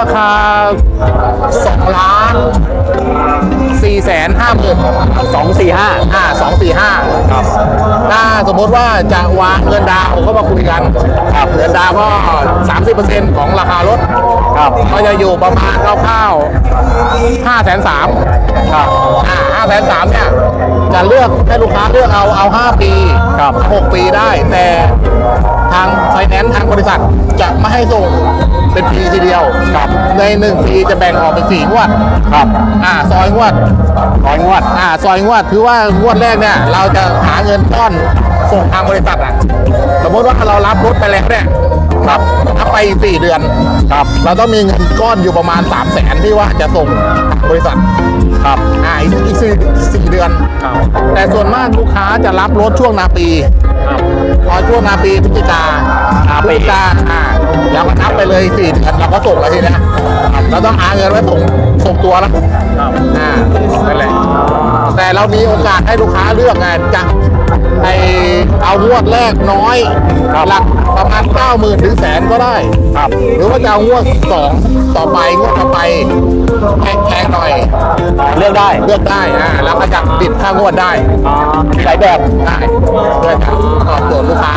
ราคา2ล้าน4แสนห้าหมื่นสองสี่ห้าอ่าสองสี่ห้าครับถ้าสมมติว่าจะวางเงินดาวน์ก็มาคุยกันครับเงินดาวน์ก็30%ของราคารถครับก็จะอยู่ประมาณคร่าวๆ5แสนสามครับอ่า5แสนสามเนี่ยจะเลือกให้ลูกค้าเลือกเอาเอา5ปีครับ6ปีได้แต่ทางไฟแนนซ์ทางบริษัทจะไม่ให้ส่ง เป็นปีทีเดียวครับใน1ปีจะแบ่งออกเป็น4งวดครับอ่าซอยงวดร้อยงวดอ่าซอยงวดคือว่างวดแรกเนี่ยเราจะหาเงินก้อนส่งทางบริษัทอะสมมติว่าเรารับรถไปแล้วเนี่ยรับรับไปสี่เดือนครับ เราต้องมีเงินก้อนอยู่ประมาณ3 0 0แสนที่ว่าจะส่งทางบริษัทครับอ่าอีกอีกสี่สี่เดือนครับแต่ส่วนมากลูกค้าจะรับรถช่วงนาปีครับพอช่วงนาปีพฤศจิกานาปีพฤศจิกาอ่าแล้วก็นับไป เลยสี่เดือนเราก็ส่งแล้วทีเนี้ยเราต้องหาเงินไว้ส่งส่งตัวแล้วครับอ่านั่นแหละแต่เรามีโอกาสให้ลูกค้าเลือกไงจะไอเอางวดแรกน้อยครับหลักประมาณเก้าหมื่นถึงแสนก็ได้ครับ หรือว่าจะเอางวดสองต่อไปงวดต่อไปแพงๆหน่อยเลือกได้เลือกได้อ่าแล้วก็จะติดค่างวดได้อ่ามีหลายแบบได้เพื่อจะตอบโจทย์ลูกค้า